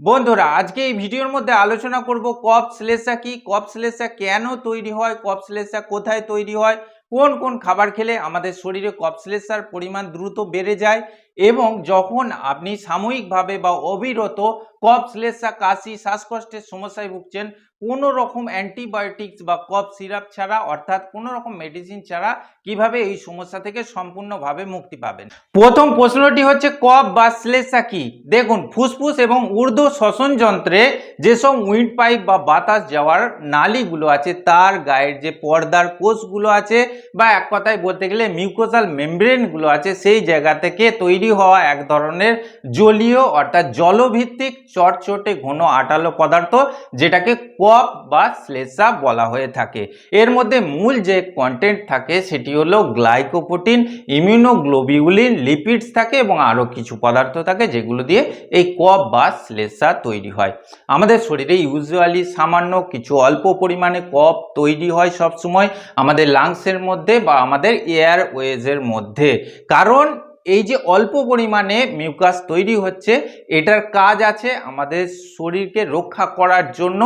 বন্ধুরা, আজকে এই ভিডিওর মধ্যে আলোচনা করব কপ শ্লেষা কি? কপ শ্লেষা কেন তৈরি হয়? কপ শ্লেষা কোথায় তৈরি হয়? কোন কোন খাবার খেলে আমাদের শরীরে কপ শ্লেষার পরিমাণ দ্রুত বেড়ে যায়? এবং যখন আপনি সাময়িকভাবে বা অবিরত কপ শ্লেষা, কাশি, শ্বাসকষ্টের সমস্যায় ভুগছেন কোনো রকম অ্যান্টিবায়োটিক্স বা কফ সিরাপ ছাড়া, অর্থাৎ কোনো রকম মেডিসিন ছাড়া কীভাবে এই সমস্যা থেকে সম্পূর্ণভাবে মুক্তি পাবেন? প্রথম প্রশ্নটি হচ্ছে, কফ বা শ্লেষা কি? দেখুন, ফুসফুস এবং ঊর্ধ্ব শ্বসন যন্ত্রে যেসব উইন্ড পাইপ বা বাতাস যাওয়ার নালিগুলো আছে, তার গায়ের যে পর্দার কোষগুলো আছে বা এক কথায় বলতে গেলে মিউকোসাল মেমব্রেনগুলো আছে, সেই জায়গা থেকে তৈরি হওয়া এক ধরনের জলীয় অর্থাৎ জলভিত্তিক চটচটে ঘন আটালো পদার্থ, যেটাকে কপ বা শ্লেষা বলা হয়ে থাকে। এর মধ্যে মূল যে কন্টেন্ট থাকে সেটি হলো গ্লাইকোপ্রোটিন ইমিউনোগ্লোবিউলিন লিপিডস থাকে এবং আরও কিছু পদার্থ থাকে যেগুলো দিয়ে এই কপ বা শ্লেষা তৈরি হয়। আমাদের শরীরে ইউজুয়ালি সামান্য কিছু অল্প পরিমাণে কপ তৈরি হয় সবসময় আমাদের লাংসের মধ্যে বা আমাদের এয়ার ওয়েজের মধ্যে। কারণ এই যে অল্প পরিমাণে মিউকাস তৈরি হচ্ছে, এটার কাজ আছে আমাদের শরীরকে রক্ষা করার জন্য।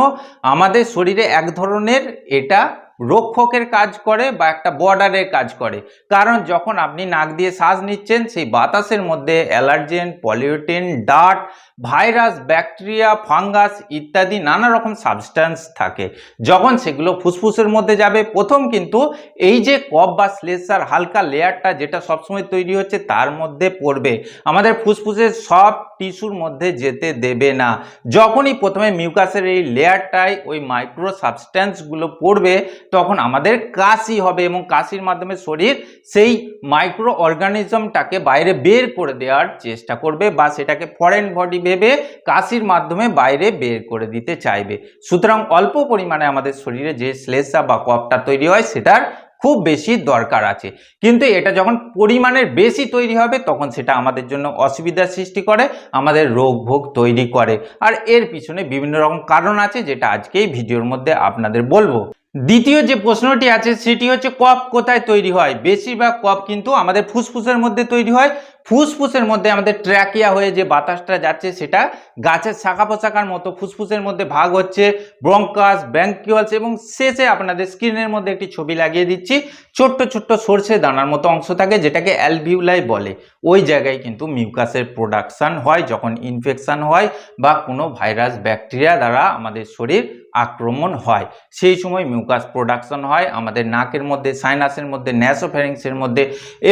আমাদের শরীরে এক ধরনের এটা রক্ষকের কাজ করে বা একটা বর্ডারের কাজ করে। কারণ যখন আপনি নাক দিয়ে শ্বাস নিচ্ছেন, সেই বাতাসের মধ্যে অ্যালার্জেন, পলিউটিন ডাট ভাইরাস, ব্যাকটেরিয়া, ফাঙ্গাস ইত্যাদি নানা রকম সাবস্ট্যান্স থাকে। যখন সেগুলো ফুসফুসের মধ্যে যাবে, প্রথম কিন্তু এই যে কফ বা স্লেসার হালকা লেয়ারটা যেটা সবসময় তৈরি হচ্ছে, তার মধ্যে পড়বে। আমাদের ফুসফুসের সব টিস্যুর মধ্যে যেতে দেবে না। যখনই প্রথমে মিউকাসের এই লেয়ারটায় ওই মাইক্রো সাবস্ট্যান্সগুলো পড়বে তখন আমাদের কাশি হবে এবং কাশির মাধ্যমে শরীর সেই মাইক্রো অর্গানিজমটাকে বাইরে বের করে দেওয়ার চেষ্টা করবে বা সেটাকে ফরেন বডি ভেবে কাশির মাধ্যমে বাইরে বের করে দিতে চাইবে। সুতরাং অল্প পরিমাণে আমাদের শরীরে যে শ্লেষা বা কফটা তৈরি হয় সেটার খুব বেশি দরকার আছে। কিন্তু এটা যখন পরিমাণের বেশি তৈরি হবে তখন সেটা আমাদের জন্য অসুবিধার সৃষ্টি করে, আমাদের রোগ ভোগ তৈরি করে। আর এর পিছনে বিভিন্ন রকম কারণ আছে যেটা আজকে এই ভিডিওর মধ্যে আপনাদের বলব। দ্বিতীয় যে প্রশ্নটি আছে, সেটি হচ্ছে কফ কোথায় তৈরি হয়? বেশিরভাগ কফ কিন্তু আমাদের ফুসফুসের মধ্যে তৈরি হয়। ফুসফুসের মধ্যে আমাদের ট্র্যাকিয়া হয়ে যে বাতাসটা যাচ্ছে, সেটা গাছের শাখা পোশাকার মতো ফুসফুসের মধ্যে ভাগ হচ্ছে। ব্রঙ্কাস, ব্যাঙ্কিওলস এবং শেষে আপনাদের স্ক্রিনের মধ্যে একটি ছবি লাগিয়ে দিচ্ছি। ছোট্ট ছোট্ট সর্ষে দানার মতো অংশ থাকে, যেটাকে অ্যালভিউলাই বলে। ওই জায়গায় কিন্তু মিউকাসের প্রোডাকশান হয়। যখন ইনফেকশান হয় বা কোনো ভাইরাস, ব্যাকটেরিয়া দ্বারা আমাদের শরীর আক্রমণ হয়। সেই সময় মিউকাস প্রোডাকশন হয়, আমাদের নাকের মধ্যে সাইনাসের মধ্যে ন্যাসোফেরিংসের মধ্যে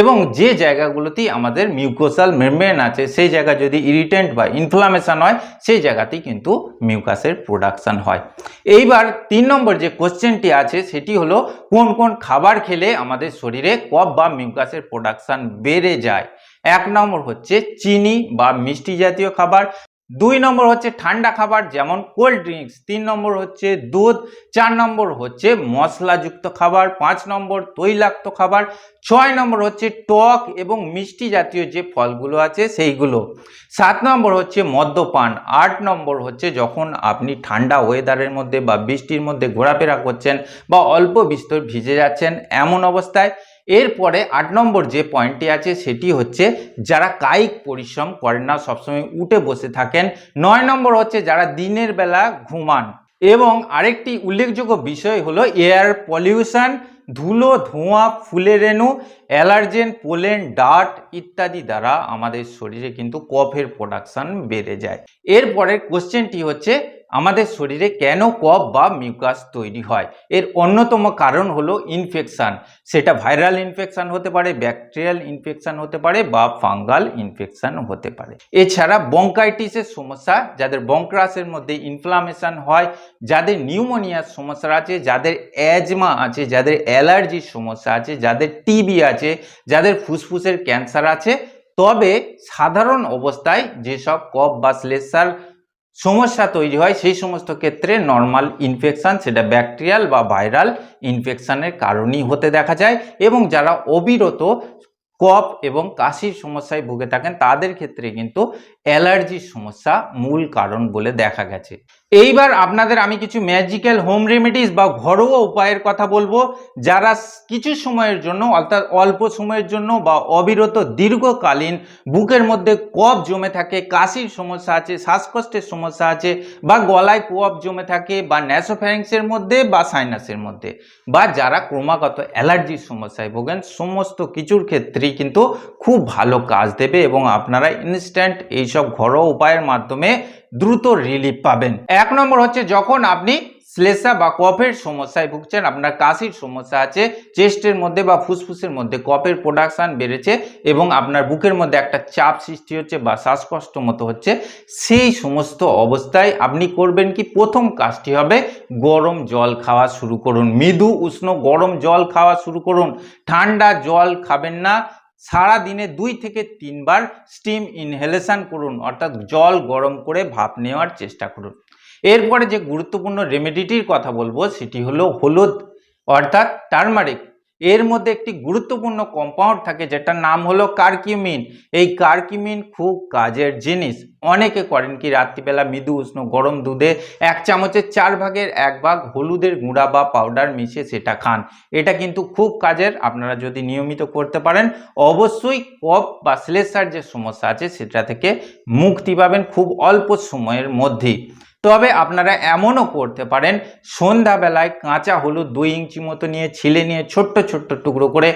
এবং যে জায়গাগুলোতেই আমাদের মিউকোসাল মেমব্রেন আছে, সেই জায়গা যদি ইরিটেন্ট বা ইনফ্লামেশন হয়, সেই জায়গাতেই কিন্তু মিউকাসের প্রোডাকশন হয়। এইবার তিন নম্বর যে কোশ্চেনটি আছে, সেটি হলো কোন কোন খাবার খেলে আমাদের শরীরে কফ বা মিউকাসের প্রোডাকশান বেড়ে যায়? এক নম্বর হচ্ছে চিনি বা মিষ্টি জাতীয় খাবার। দুই নম্বর হচ্ছে ঠান্ডা খাবার, যেমন কোল্ড ড্রিঙ্কস। তিন নম্বর হচ্ছে দুধ, চার নম্বর হচ্ছে মশলাযুক্ত খাবার, পাঁচ নম্বর তৈলাক্ত খাবার, ছয় নম্বর হচ্ছে টক এবং মিষ্টি জাতীয় যে ফলগুলো আছে সেইগুলো। সাত নম্বর হচ্ছে মদ্যপান, আট নম্বর হচ্ছে যখন আপনি ঠান্ডা ওয়েদারের মধ্যে বা বৃষ্টির মধ্যে ঘোরাফেরা করছেন বা অল্প বিস্তর ভিজে যাচ্ছেন, এমন অবস্থায় এরপরে আট নম্বর যে পয়েন্টটি আছে সেটি হচ্ছে যারা কায়িক পরিশ্রম করেন না, সবসময় উঠে বসে থাকেন। নয় নম্বর হচ্ছে যারা দিনের বেলা ঘুমান। এবং আরেকটি উল্লেখযোগ্য বিষয় হলো এয়ার পলিউশন, ধুলো, ধোঁয়া, ফুলের রেণু, অ্যালার্জেন, পোলেন ডাট ইত্যাদি দ্বারা আমাদের শরীরে কিন্তু কফের প্রোডাকশন বেড়ে যায়। এরপরের কোশ্চেনটি হচ্ছে আমাদের শরীরে কেন কফ বা মিউকাস তৈরি হয়? এর অন্যতম কারণ হলো ইনফেকশান সেটা ভাইরাল ইনফেকশান হতে পারে ব্যাকটেরিয়াল ইনফেকশান হতে পারে বা ফাঙ্গাল ইনফেকশান হতে পারে। এছাড়া বঙ্কাইটিসের সমস্যা, যাদের বঙ্ক্রাসের মধ্যে ইনফ্লামেশন হয়, যাদের নিউমোনিয়ার সমস্যা আছে, যাদের অ্যাজমা আছে, যাদের অ্যালার্জির সমস্যা আছে, যাদের টিবি আছে, যাদের ফুসফুসের ক্যান্সার আছে, তবে সাধারণ অবস্থায় যেসব কফ বা শ্লেষার সমস্যা তৈরি হয় সেই সমস্ত ক্ষেত্রে নর্মাল ইনফেকশান সেটা ব্যাকটেরিয়াল বা ভাইরাল ইনফেকশানের কারণই হতে দেখা যায় এবং যারা অবিরত কফ এবং কাশির সমস্যায় ভুগে থাকেন তাদের ক্ষেত্রে কিন্তু অ্যালার্জির সমস্যা মূল কারণ বলে দেখা গেছে। এইবার আপনাদের আমি কিছু ম্যাজিক্যাল হোম রেমেডিস বা ঘরোয়া উপায়ের কথা বলব, যারা কিছু সময়ের জন্য, অর্থাৎ অল্প সময়ের জন্য বা অবিরত দীর্ঘকালীন বুকের মধ্যে কফ জমে থাকে, কাশির সমস্যা আছে, শ্বাসকষ্টের সমস্যা আছে, বা গলায় কফ জমে থাকে, বা ন্যাসোফ্যারিংসের মধ্যে বা সাইনাসের মধ্যে, বা যারা ক্রমাগত অ্যালার্জির সমস্যায় ভোগেন, সমস্ত কিছুর ক্ষেত্রেই কিন্তু খুব ভালো কাজ দেবে এবং আপনারা ইনস্ট্যান্ট এইসব ঘরোয়া উপায়ের মাধ্যমে দ্রুত রিলিফ পাবেন। এক নম্বর হচ্ছে যখন আপনি শ্লেষা বা কফের সমস্যায় ভুগছেন, আপনার কাশির সমস্যা আছে, চেস্টের মধ্যে বা ফুসফুসের মধ্যে কফের প্রোডাকশান বেড়েছে এবং আপনার বুকের মধ্যে একটা চাপ সৃষ্টি হচ্ছে বা শ্বাসকষ্ট মতো হচ্ছে, সেই সমস্ত অবস্থায় আপনি করবেন কি? প্রথম কাজটি হবে গরম জল খাওয়া শুরু করুন। মৃদু উষ্ণ গরম জল খাওয়া শুরু করুন। ঠান্ডা জল খাবেন না সারা দিনে দুই থেকে তিনবার স্টিম ইনহেলেশান করুন, অর্থাৎ জল গরম করে ভাপ নেওয়ার চেষ্টা করুন। এরপরে যে গুরুত্বপূর্ণ রেমেডিটির কথা বলব, সেটি হলো হলুদ, অর্থাৎ টার্মারিক এর মধ্যে একটি গুরুত্বপূর্ণ কম্পাউন্ড থাকে, যেটার নাম হলো কার্কিউমিন এই কার্কিউমিন খুব কাজের জিনিস। অনেকে করেন কি, রাত্রিবেলা মৃদু উষ্ণ গরম দুধে এক চামচের চার ভাগের এক ভাগ হলুদের গুঁড়া বা পাউডার মিশিয়ে সেটা খান। এটা কিন্তু খুব কাজের, আপনারা যদি নিয়মিত করতে পারেন, অবশ্যই কফ বা শ্লেষার যে সমস্যা আছে, সেটা থেকে মুক্তি পাবেন খুব অল্প সময়ের মধ্যেই। তবে আপনারা এমনও করতে পারেন, সন্ধ্যাবেলায় কাঁচা হলুদ দুই ইঞ্চি মতো নিয়ে ছিলে নিয়ে ছোট্ট ছোট্ট টুকরো করে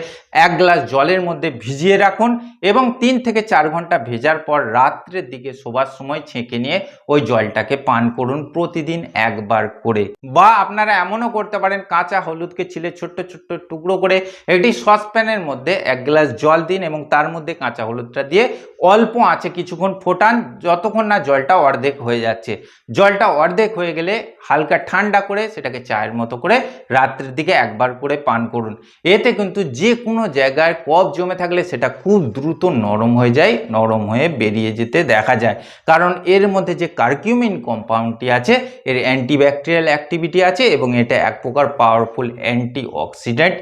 এক গ্লাস জলের মধ্যে ভিজিয়ে রাখুন এবং তিন থেকে চার ঘণ্টা ভেজার পর রাত্রের দিকে শোবার সময় ছেঁকে নিয়ে ওই জলটাকে পান করুন প্রতিদিন একবার করে। বা আপনারা এমনও করতে পারেন, কাঁচা হলুদকে ছিলে ছোট্ট ছোট্ট টুকরো করে একটি সসপ্যানের মধ্যে এক গ্লাস জল দিন এবং তার মধ্যে কাঁচা হলুদটা দিয়ে অল্প আঁচে কিছুক্ষণ ফোটান, যতক্ষণ না জলটা অর্ধেক হয়ে যাচ্ছে। জলটা অর্ধেক হয়ে গেলে হালকা ঠান্ডা করে সেটাকে চায়ের মতো করে রাত্রের দিকে একবার করে পান করুন। এতে কিন্তু যে কোনো জায়গায় কফ জমে থাকলে সেটা খুব দ্রুত নরম হয়ে যায়, নরম হয়ে বেরিয়ে যেতে দেখা যায়। কারণ এর মধ্যে যে কার্কিউমিন কম্পাউন্ডটি আছে, এর অ্যান্টিব্যাকটেরিয়াল অ্যাক্টিভিটি আছে এবং এটা এক প্রকার পাওয়ারফুল অ্যান্টি অক্সিডেন্ট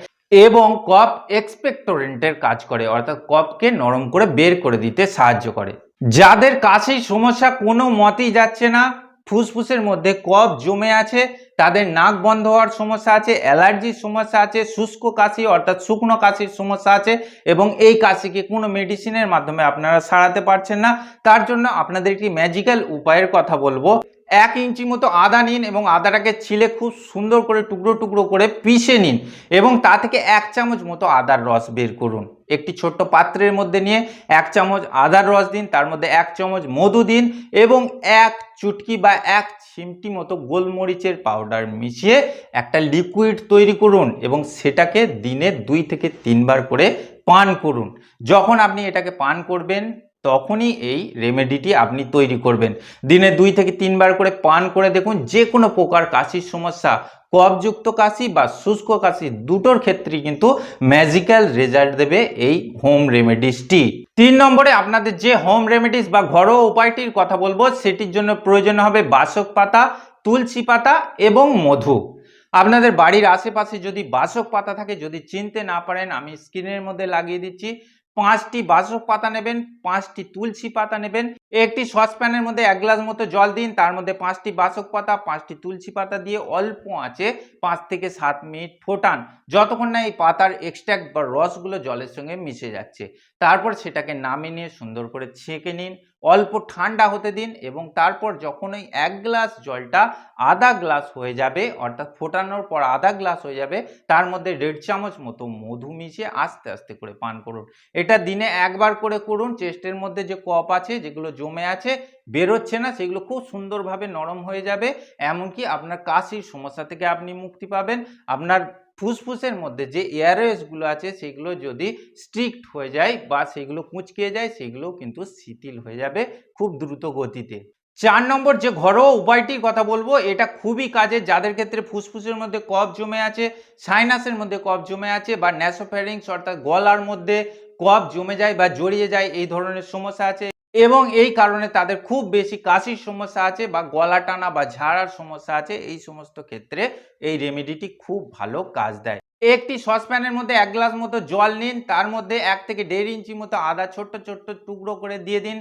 এবং কফ এক্সপেক্টোরেন্টের কাজ করে, অর্থাৎ কফকে নরম করে বের করে দিতে সাহায্য করে। যাদের কাছেই সমস্যা কোনো মতেই যাচ্ছে না ফুসফুসের মধ্যে কফ জমে আছে, তাদের নাক বন্ধ হওয়ার সমস্যা আছে, অ্যালার্জির সমস্যা আছে, শুষ্ক কাশি অর্থাৎ শুকনো কাশির সমস্যা আছে এবং এই কাশিকে কোনো মেডিসিনের মাধ্যমে আপনারা সারাতে পারছেন না। তার জন্য আপনাদের একটি ম্যাজিক্যাল উপায়ের কথা বলব। এক ইঞ্চি মতো আদা নিন এবং আদাটাকে ছিলে খুব সুন্দর করে টুকরো টুকরো করে পিষে নিন এবং তা থেকে এক চামচ মতো আদার রস বের করুন। একটি ছোট্ট পাত্রের মধ্যে নিয়ে এক চামচ আদার রস দিন, তার মধ্যে এক চামচ মধু দিন এবং এক চুটকি বা এক চিমটি মতো গোলমরিচের পাউডার মিশিয়ে একটা লিকুইড তৈরি করুন এবং সেটাকে দিনে দুই থেকে তিনবার করে পান করুন। যখন আপনি এটাকে পান করবেন তখনই এই রেমেডিটি আপনি তৈরি করবেন। দিনে দুই থেকে তিনবার করে পান করে দেখুন যে কোনো প্রকার কাশির সমস্যা, কফযুক্ত কাশি বা শুষ্ক কাশি দুটোর ক্ষেত্রেই কিন্তু ম্যাজিক্যাল রেজাল্ট দেবে এই হোম রেমেডিসটি তিন নম্বরে আপনাদের যে হোম রেমেডিস বা ঘরোয়া উপায়টির কথা বলব, সেটির জন্য প্রয়োজন হবে বাসক পাতা, তুলসী পাতা এবং মধু। আপনাদের বাড়ির আশেপাশে যদি বাসক পাতা থাকে, যদি চিনতে না পারেন, আমি স্ক্রিনের মধ্যে লাগিয়ে দিচ্ছি। পাঁচটি বাসক পাতা নেবেন, পাঁচটি তুলসী পাতা নেবেন, একটি সসপ্যানের মধ্যে এক গ্লাস মতো জল দিন, তার মধ্যে পাঁচটি বাসক পাতা, পাঁচটি তুলসী পাতা দিয়ে অল্প আঁচে পাঁচ থেকে সাত মিনিট ফোটান। যতক্ষণ না এই পাতার এক্সট্র্যাক্ট বা রসগুলো জলের সঙ্গে মিশে যাচ্ছে। তারপর সেটাকে নামিয়ে নিয়ে সুন্দর করে ছেঁকে নিন। অল্প ঠান্ডা হতে দিন এবং তারপর যখন ওই এক গ্লাস জলটা আধা গ্লাস হয়ে যাবে, অর্থাৎ ফোটানোর পর আধা গ্লাস হয়ে যাবে, তার মধ্যে দেড় চামচ মতো মধু মিশিয়ে আস্তে আস্তে করে পান করুন। এটা দিনে একবার করে করুন, চেস্টের মধ্যে যে কপ আছে, যেগুলো জমে আছে, বেরোচ্ছে না, সেগুলো খুব সুন্দরভাবে নরম হয়ে যাবে। এমনকি আপনার কাশির সমস্যা থেকে আপনি মুক্তি পাবেন। আপনার ফুসফুসের মধ্যে যে এয়ারওয়েজগুলো আছে সেগুলো যদি স্ট্রিক্ট হয়ে যায় বা সেগুলো কুঁচকে যায়, সেগুলো কিন্তু শিথিল হয়ে যাবে খুব দ্রুত গতিতে। চার নম্বর যে ঘরোয়া উপায়টির কথা বলব, এটা খুবই কাজে যাদের ক্ষেত্রে ফুসফুসের মধ্যে কফ জমে আছে সাইনাসের মধ্যে কফ জমে আছে বা ন্যাসোফ্যারিংস অর্থাৎ গলার মধ্যে কফ জমে যায় বা জড়িয়ে যায়, এই ধরনের সমস্যা আছে। এবং এই কারণে তাদের খুব বেশি কাশির সমস্যা আছে বা গলা টানা বা ঝাড়ার সমস্যা আছে। এই সমস্ত ক্ষেত্রে এই রেমেডিটি খুব ভালো কাজ দেয়। একটি সসপ্যানের মধ্যে এক গ্লাস মতো জল নিন, তার মধ্যে এক থেকে দেড় ইঞ্চি মতো আদা ছোট্ট ছোট্ট টুকরো করে দিয়ে দিন।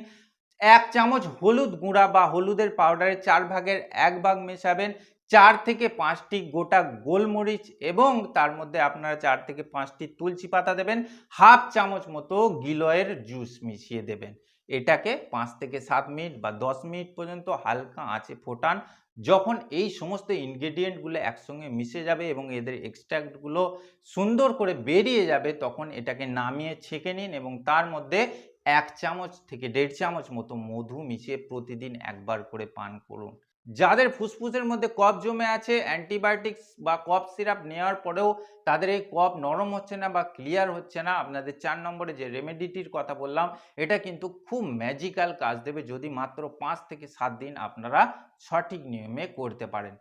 এক চামচ হলুদ গুঁড়া বা হলুদের পাউডারের চার ভাগের এক ভাগ মেশাবেন। চার থেকে পাঁচটি গোটা গোলমরিচ এবং তার মধ্যে আপনারা চার থেকে পাঁচটি তুলসী পাতা দেবেন। হাফ চামচ মতো গিলয়ের জুস মিশিয়ে দেবেন। এটাকে পাঁচ থেকে সাত মিনিট বা দশ মিনিট পর্যন্ত হালকা আঁচে ফোটান। যখন এই সমস্ত ইনগ্রেডিয়েন্টগুলো একসঙ্গে মিশে যাবে এবং এদের এক্সট্র্যাক্টগুলো সুন্দর করে বেরিয়ে যাবে, তখন এটাকে নামিয়ে ছেঁকে নিন এবং তার মধ্যে এক চামচ থেকে দেড় চামচ মতো মধু মিশিয়ে প্রতিদিন একবার করে পান করুন। যাদের ফুসফুসের মধ্যে কফ জমে আছে, অ্যান্টিবায়োটিক্স বা কফ সিরাপ নেওয়ার পরেও তাদের এই কফ নরম হচ্ছে না বা ক্লিয়ার হচ্ছে না। আপনাদের চার নম্বরে যে রেমেডিটির কথা বললাম, এটা কিন্তু খুব ম্যাজিক্যাল কাজ দেবে যদি মাত্র পাঁচ থেকে সাত দিন আপনারা সঠিক নিয়মে করতে পারেন।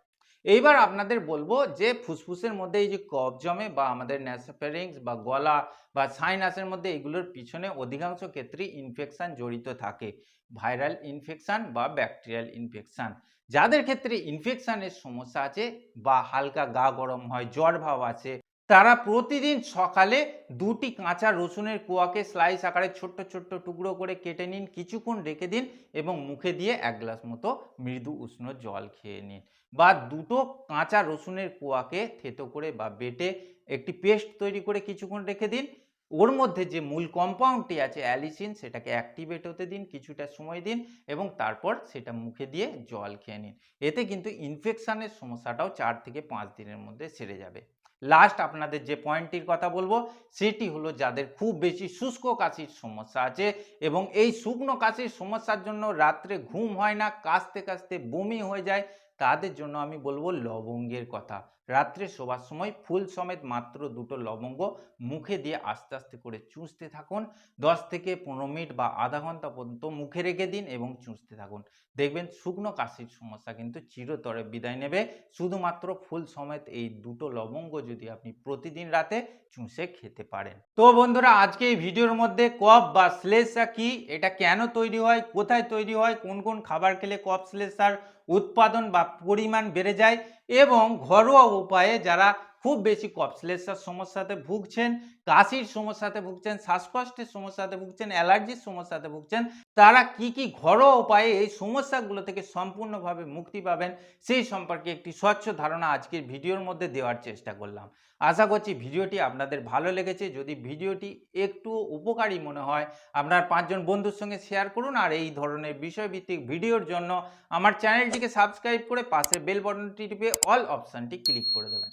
এইবার আপনাদের বলব যে ফুসফুসের মধ্যে এই যে কফ জমে বা আমাদের ন্যাসোফেরিংস বা গলা বা সাইনাসের মধ্যে এগুলোর পিছনে অধিকাংশ ক্ষেত্রেই ইনফেকশান জড়িত থাকে। ভাইরাল ইনফেকশান বা ব্যাকটেরিয়াল ইনফেকশান যাদের ক্ষেত্রে ইনফেকশানের সমস্যা আছে বা হালকা গা গরম হয়, জ্বর ভাব আছে, তারা প্রতিদিন সকালে দুটি কাঁচা রসুনের কুয়াকে স্লাইস আকারে ছোট্ট ছোট্ট টুকরো করে কেটে নিন, কিছুক্ষণ রেখে দিন এবং মুখে দিয়ে এক গ্লাস মতো মৃদু উষ্ণ জল খেয়ে নিন। বা দুটো কাঁচা রসুনের কোয়াকে থেতো করে বা বেটে একটি পেস্ট তৈরি করে কিছুক্ষণ রেখে দিন। ওর মধ্যে যে মূল কম্পাউন্ডটি আছে, অ্যালিসিন, সেটাকে অ্যাক্টিভেট হতে দিন, কিছুটা সময় দিন এবং তারপর সেটা মুখে দিয়ে জল খেয়ে নিন। এতে কিন্তু ইনফেকশানের সমস্যাটাও চার থেকে পাঁচ দিনের মধ্যে সেরে যাবে। লাস্ট আপনাদের যে পয়েন্টটির কথা বলব, সেটি হলো যাদের খুব বেশি শুষ্ক কাশির সমস্যা আছে এবং এই শুকনো কাশির সমস্যার জন্য রাত্রে ঘুম হয় না, কাশতে কাশতে বমি হয়ে যায় তাদের জন্য আমি বলব লবঙ্গের কথা। রাত্রে শোবার সময় ফুল সমেত মাত্র দুটো লবঙ্গ মুখে দিয়ে আস্তে আস্তে করে চুষতে থাকুন। দশ থেকে পনেরো মিনিট বা আধা ঘণ্টা পর্যন্ত মুখে রেখে দিন এবং চুষতে থাকুন। দেখবেন শুকনো কাশির সমস্যা কিন্তু চিরতরে বিদায় নেবে। শুধুমাত্র ফুল সমেত এই দুটো লবঙ্গ যদি আপনি প্রতিদিন রাতে চুষে খেতে পারেন। তো বন্ধুরা, আজকে এই ভিডিওর মধ্যে কফ বা শ্লেষা কি? এটা কেন তৈরি হয়? কোথায় তৈরি হয়? কোন কোন খাবার খেলে কফ শ্লেষার উৎপাদন বা পরিমাণ বেড়ে যায় এবং ঘরোয়া উপায়ে যারা খুব বেশি কফ শ্লেষার সমস্যাতে ভুগছেন, কাশির সমস্যাতে ভুগছেন, শ্বাসকষ্টের সমস্যাতে ভুগছেন, অ্যালার্জির সমস্যাতে ভুগছেন, তারা কি কি ঘরোয়া উপায়ে এই সমস্যাগুলো থেকে সম্পূর্ণভাবে মুক্তি পাবেন সেই সম্পর্কে একটি স্বচ্ছ ধারণা আজকের ভিডিওর মধ্যে দেওয়ার চেষ্টা করলাম। আশা করছি ভিডিওটি আপনাদের ভালো লেগেছে। যদি ভিডিওটি একটু উপকারী মনে হয়, আপনার পাঁচজন বন্ধুর সঙ্গে শেয়ার করুন আর এই ধরনের বিষয়ভিত্তিক ভিডিওর জন্য আমার চ্যানেলটিকে সাবস্ক্রাইব করে পাশে বেল বটনটি টিপে অল অপশানটি ক্লিক করে দেবেন।